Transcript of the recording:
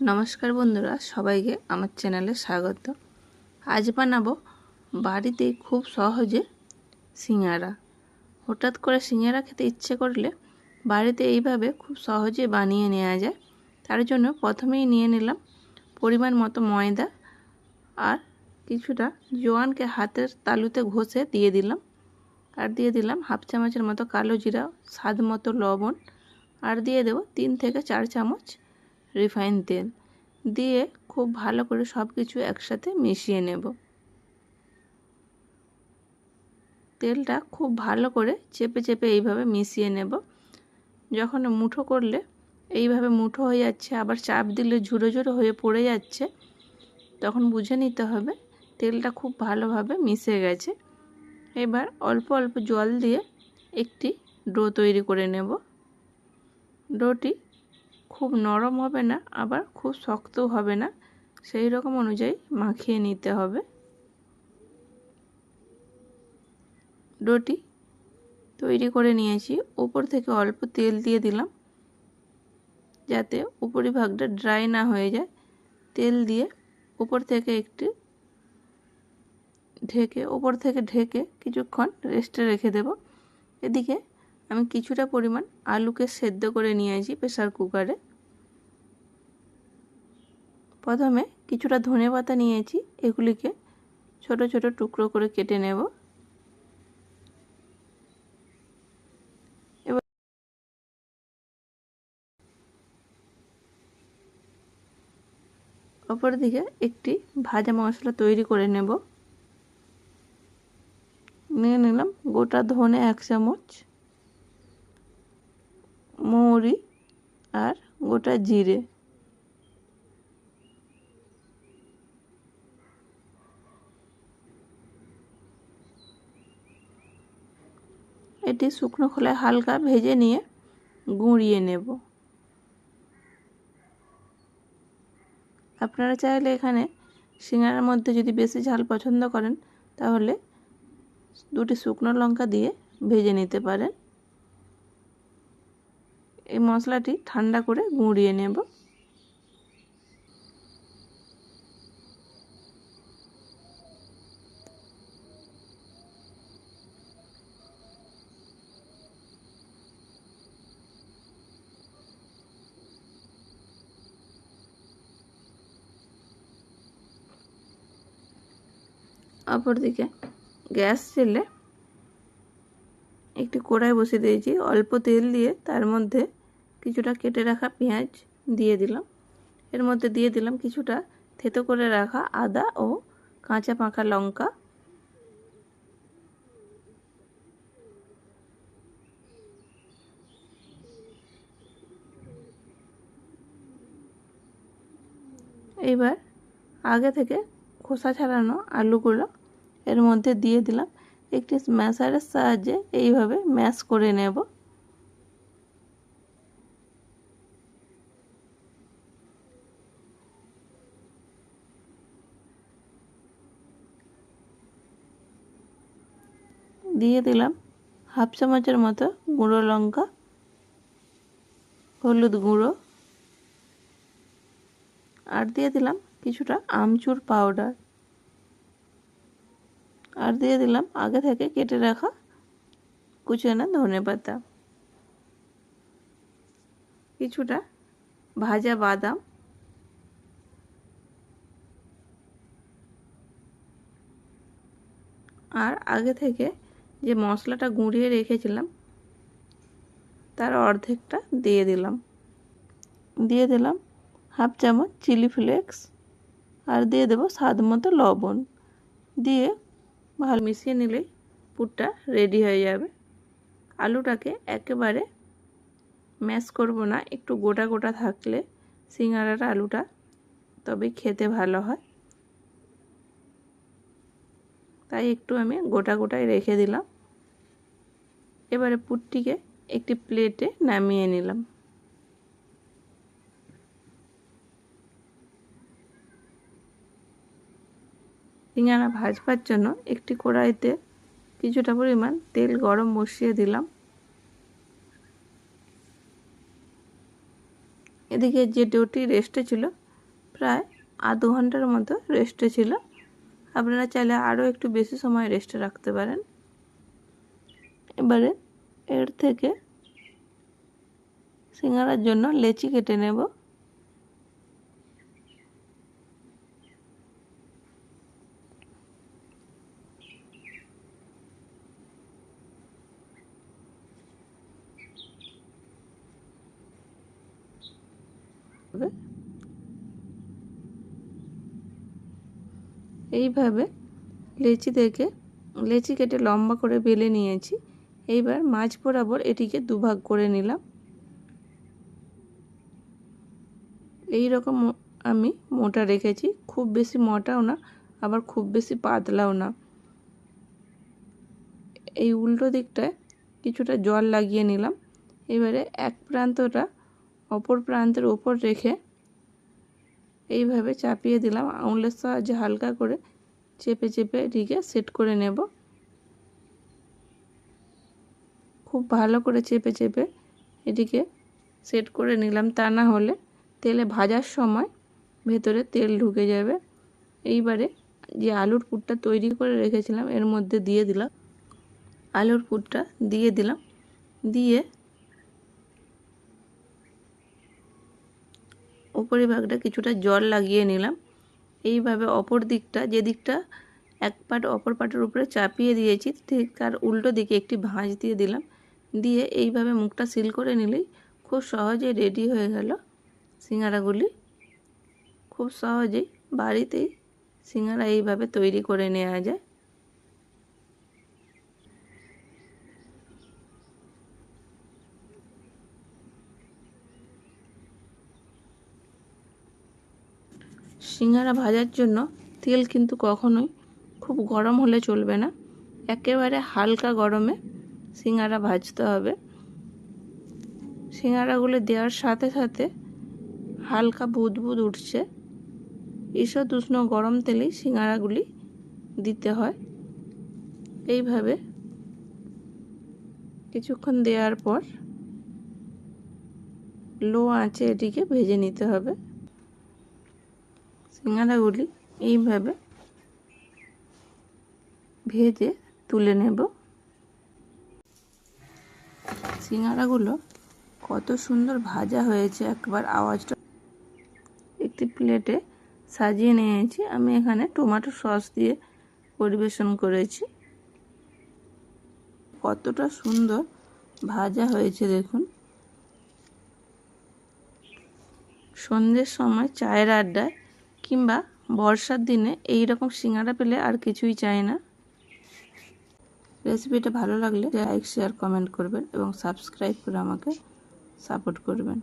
নমস্কার বন্ধুরা, সবাইকে আমার চ্যানেলে স্বাগত। আজ বানাবো বাড়িতে খুব সহজে সিঙ্গারা। হঠাৎ করে সিঙ্গারা খেতে ইচ্ছে করলে বাড়িতে এইভাবে খুব সহজে বানিয়ে নেওয়া যায়। তার জন্য প্রথমেই নিয়ে নিলাম পরিমাণ মতো ময়দা আর কিছুটা জোয়ানকে হাতের তালুতে ঘষে দিয়ে দিলাম। আর দিয়ে দিলাম হাফ চামচের মতো কালো জিরা, স্বাদ মতো লবণ। আর দিয়ে দেবো তিন থেকে চার চামচ রিফাইন তেল দিয়ে খুব ভালো করে সব কিছু একসাথে মিশিয়ে নেব। তেলটা খুব ভালো করে চেপে চেপে এইভাবে মিশিয়ে নেব। যখন মুঠো করলে এইভাবে মুঠো হয়ে যাচ্ছে, আবার চাপ দিলে ঝুড়ো ঝুড়ো হয়ে পড়ে যাচ্ছে, তখন বুঝে নিতে হবে তেলটা খুব ভালোভাবে মিশে গেছে। এবার অল্প অল্প জল দিয়ে একটি ডো তৈরি করে নেব। ডোটি খুব নরম হবে না, আবার খুব শক্তও হবে না। সেই রকম অনুযায়ী মাখিয়ে নিতে হবে। ডোটি তৈরি করে নিয়েছি। উপর থেকে অল্প তেল দিয়ে দিলাম, যাতে উপরিভাগটা ড্রাই না হয়ে যায়। তেল দিয়ে উপর থেকে একটি ঢেকে, উপর থেকে ঢেকে কিছুক্ষণ রেস্টে রেখে দেব। এদিকে আমি কিছুটা পরিমাণ আলুকে সেদ্ধ করে নিয়েছি প্রেসার কুকারে। প্রথমে কিছুটা ধনে পাতা নিয়েছি এগুলিকে ছোট ছোট টুকরো করে কেটে নেব। এবার অপর দিকে একটি ভাজা মশলা তৈরি করে নেব। নিয়ে নিলাম গোটা ধনে এক চামচ। মৌরি আর গোটা জিরে। এটি শুকনো খোলায় হালকা ভেজে নিয়ে গুঁড়িয়ে নেব। আপনারা চাইলে এখানে সিঙ্গারার মধ্যে যদি বেশি ঝাল পছন্দ করেন, তাহলে দুটি শুকনো লঙ্কা দিয়ে ভেজে নিতে পারেন। এই মশলাটি ঠান্ডা করে গুঁড়িয়ে নেব। অপরদিকে গ্যাস জেলে একটি কড়াই বসিয়ে দিয়েছি। অল্প তেল দিয়ে তার মধ্যে কিছুটা কেটে রাখা পেঁয়াজ দিয়ে দিলাম। এর মধ্যে দিয়ে দিলাম কিছুটা থেতো করে রাখা আদা ও কাঁচা পাকা লঙ্কা। এইবার আগে থেকে খোসা ছাড়ানো আলুগুলো এর মধ্যে দিয়ে দিলাম। একটি ম্যাশারের সাহায্যে এইভাবে ম্যাশ করে নেব। দিয়ে দিলাম হাফ চামচের মতো গুঁড়ো লঙ্কা, হলুদ গুঁড়ো, আর দিয়ে দিলাম কিছুটা আমচুর পাউডার। আর দিয়ে দিলাম আগে থেকে কেটে রাখা কুচানো ধনে পাতা। কিছুটা ভাজা বাদাম। আর আগে থেকে যে মশলাটা গুঁড়িয়ে রেখেছিলাম, তার অর্ধেকটা দিয়ে দিলাম। দিয়ে দিলাম হাফ চামচ চিলি ফ্লেক্স আর দিয়ে দেবো স্বাদ মতো লবণ। দিয়ে ভালো মিশিয়ে নিলেই পুরটা রেডি হয়ে যাবে। আলুটাকে একেবারে ম্যাশ করব না, একটু গোটা গোটা থাকলে সিঙ্গারার আলুটা তবে খেতে ভালো হয়। তাই একটু আমি গোটা গোটায় রেখে দিলাম। এবারে পুরটিকে একটি প্লেটে নামিয়ে নিলাম। সিঙ্গারা ভাজবার জন্য একটি কড়াইতে কিছুটা পরিমাণ তেল গরম বসিয়ে দিলাম। এদিকে যে ডোটি রেস্টে ছিল, প্রায় আধ ঘণ্টার মতো রেস্টে ছিল। আপনারা চাইলে আরও একটু বেশি সময় রেস্টে রাখতে পারেন। এবারে এর থেকে সিঙ্গারার জন্য লেচি কেটে নেব। এইভাবে লেচি থেকে লেচি কেটে লম্বা করে বেলে নিয়েছি। এইবার মাছ বরাবর এটিকে দুভাগ করে নিলাম। এই রকম আমি মোটা রেখেছি। খুব বেশি মোটাও না, আবার খুব বেশি পাতলাও না। এই উল্টো দিকটায় কিছুটা জল লাগিয়ে নিলাম। এবারে এক প্রান্তটা অপর প্রান্তের ওপর রেখে এইভাবে চাপিয়ে দিলাম। আঙুলের সাহায্যে হালকা করে চেপে চেপে এটিকে সেট করে নেব। খুব ভালো করে চেপে চেপে এটিকে সেট করে নিলাম। তা না হলে তেলে ভাজার সময় ভেতরে তেল ঢুকে যাবে। এইবারে যে আলুর পুরটা তৈরি করে রেখেছিলাম, এর মধ্যে দিয়ে দিলাম। আলুর পুরটা দিয়ে দিলাম। দিয়ে উপরিভাগটা কিছুটা জল লাগিয়ে নিলাম। এইভাবে অপর দিকটা, যে দিকটা এক পাট অপর পাটের উপরে চাপিয়ে দিয়েছি, ঠিক তার উল্টো দিকে একটি ভাঁজ দিয়ে দিলাম। দিয়ে এইভাবে মুখটা সিল করে নিলেই খুব সহজে রেডি হয়ে গেল সিঙ্গারাগুলি। খুব সহজেই বাড়িতেই সিঙ্গারা এইভাবে তৈরি করে নেওয়া যায়। সিঙ্গারা ভাজার জন্য তেল কিন্তু কখনোই খুব গরম হলে চলবে না। একেবারে হালকা গরমে সিঙ্গারা ভাজতে হবে। সিঙ্গারাগুলো দেওয়ার সাথে সাথে হালকা বুদবুদ উঠছে। ঈষৎ উষ্ণ গরম তেলেই সিঙ্গারাগুলি দিতে হয়। এইভাবে কিছুক্ষণ দেওয়ার পর লো আঁচে এটিকে ভেজে নিতে হবে। সিঙ্গারাগুলি এইভাবে ভেজে তুলে নেব। সিঙ্গারাগুলো কত সুন্দর ভাজা হয়েছে, একবার আওয়াজটা একটি প্লেটে সাজিয়ে নিয়েছি। আমি এখানে টমেটো সস দিয়ে পরিবেশন করেছি। কতটা সুন্দর ভাজা হয়েছে, দেখুন। সন্ধ্যের সময় চায়ের আড্ডায় কিংবা বর্ষার দিনে এই রকম সিঙ্গারা পেলে আর কিছুই চাই না। রেসিপিটা ভালো লাগলে লাইক শেয়ার কমেন্ট করবেন এবং সাবস্ক্রাইব করে আমাকে সাপোর্ট করবেন।